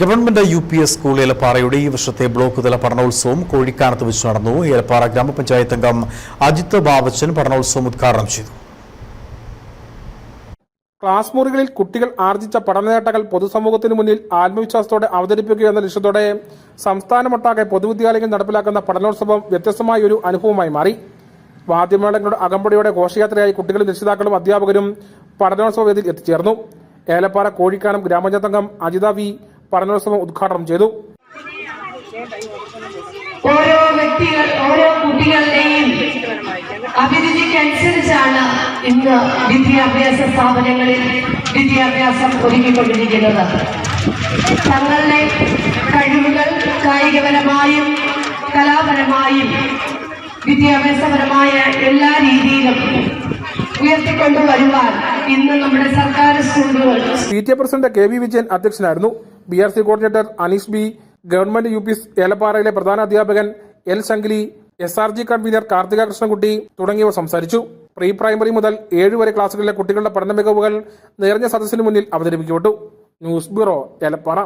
Government U P S school ഏലപ്പാറയുടെ ഈ വർഷത്തെ block തല പഠനോത്സവം കോഴിക്കാനത്ത് വെച്ച് നടന്നു. ഏലപ്പാറ ഗ്രാമപഞ്ചായത്ത് അംഗം അജിത് ബാബച്ചൻ പഠനോത്സവം ഉദ്ഘാടനം ചെയ്തു. ക്ലാസ് മുറികളിൽ കുട്ടികൾ ആർജിച്ച പഠന നേട്ടങ്ങൾ പൊതുസമൂഹത്തിന് മുന്നിൽ ആത്മവിശ്വാസത്തോടെ അവതരിപ്പിക്കുക എന്ന ലക്ഷ്യത്തോടെ സംസ്ഥാനമൊട്ടാകെ പൊതുവിദ്യാലയങ്ങൾ നടപ്പിലാക്കുന്ന പഠനോത്സവം വ്യത്യസ്തമായ ഒരു അനുഭവമായി മാറി. വാദ്യമേളങ്ങളുടെ അകമ്പടിയോടെ ഘോഷയാത്രയായി കുട്ടികളും രക്ഷിതാക്കളും അധ്യാപകരും പഠനോത്സവ വേദിയിൽ എത്തിച്ചേർന്നു. ഏലപ്പാറ കോഴിക്കാനം ഗ്രാമപഞ്ചായത്ത് അംഗം അജിത വി പഠനോത്സവം ഉദ്ഘാടനം ചെയ്തു. ഓരോ വ്യക്തികൾ ഓരോ കുട്ടികളുടെയും അഭിരുചിക്കനുസരിച്ചാണ് ഇന്ന് വിദ്യാഭ്യാസ സ്ഥാപനങ്ങളിൽ വിദ്യാഭ്യാസം ഒരുക്കിക്കൊണ്ടിരിക്കുന്നത്. തങ്ങളുടെ കഴിവുകൾ കായികപരമായും കലാപരമായും വിദ്യാഭ്യാസപരമായ എല്ലാ രീതിയിലും ഉയർത്തിക്കൊണ്ടുവരുവാൻ ഇന്ന് നമ്മുടെ സർക്കാർ സ്കൂളുകൾ C T president K V Vijayan അധ്യക്ഷനായിരുന്നു. B R C coordinator Aneesh B government U P ഏലപ്പാറയിലെ പ്രധാന അധ്യാപകൻ L Shankili S R G convener Karthika Krishnankutty തുടങ്ങിയവർ സംസാരിച്ചു. പ്രീ പ്രൈമറി മുതൽ ഏഴ് വരെ ക്ലാസുകളിലെ കുട്ടികളുടെ പഠന മികവുകൾ നിറഞ്ഞ സദസ്സിന് മുന്നിൽ അവതരിപ്പിക്കപ്പെട്ടു. News bureau Elappara.